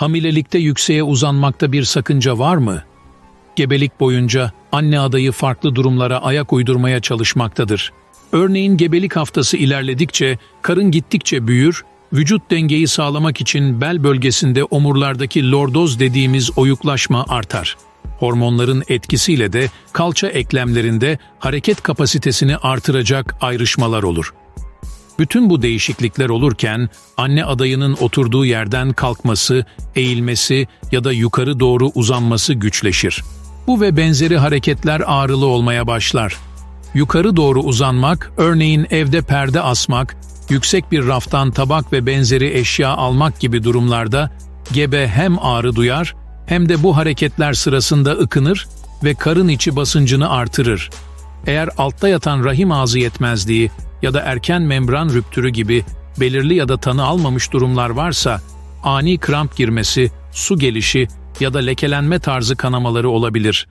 Hamilelikte yükseğe uzanmakta bir sakınca var mı? Gebelik boyunca anne adayı farklı durumlara ayak uydurmaya çalışmaktadır. Örneğin gebelik haftası ilerledikçe karın gittikçe büyür, vücut dengeyi sağlamak için bel bölgesinde omurlardaki lordoz dediğimiz oyuklaşma artar. Hormonların etkisiyle de kalça eklemlerinde hareket kapasitesini artıracak ayrışmalar olur. Bütün bu değişiklikler olurken anne adayının oturduğu yerden kalkması, eğilmesi ya da yukarı doğru uzanması güçleşir. Bu ve benzeri hareketler ağrılı olmaya başlar. Yukarı doğru uzanmak, örneğin evde perde asmak, yüksek bir raftan tabak ve benzeri eşya almak gibi durumlarda gebe hem ağrı duyar hem de bu hareketler sırasında ıkınır ve karın içi basıncını artırır. Eğer altta yatan rahim ağzı yetmezliği ya da erken membran rüptürü gibi belirli ya da tanı almamış durumlar varsa, ani kramp girmesi, su gelişi ya da lekelenme tarzı kanamaları olabilir.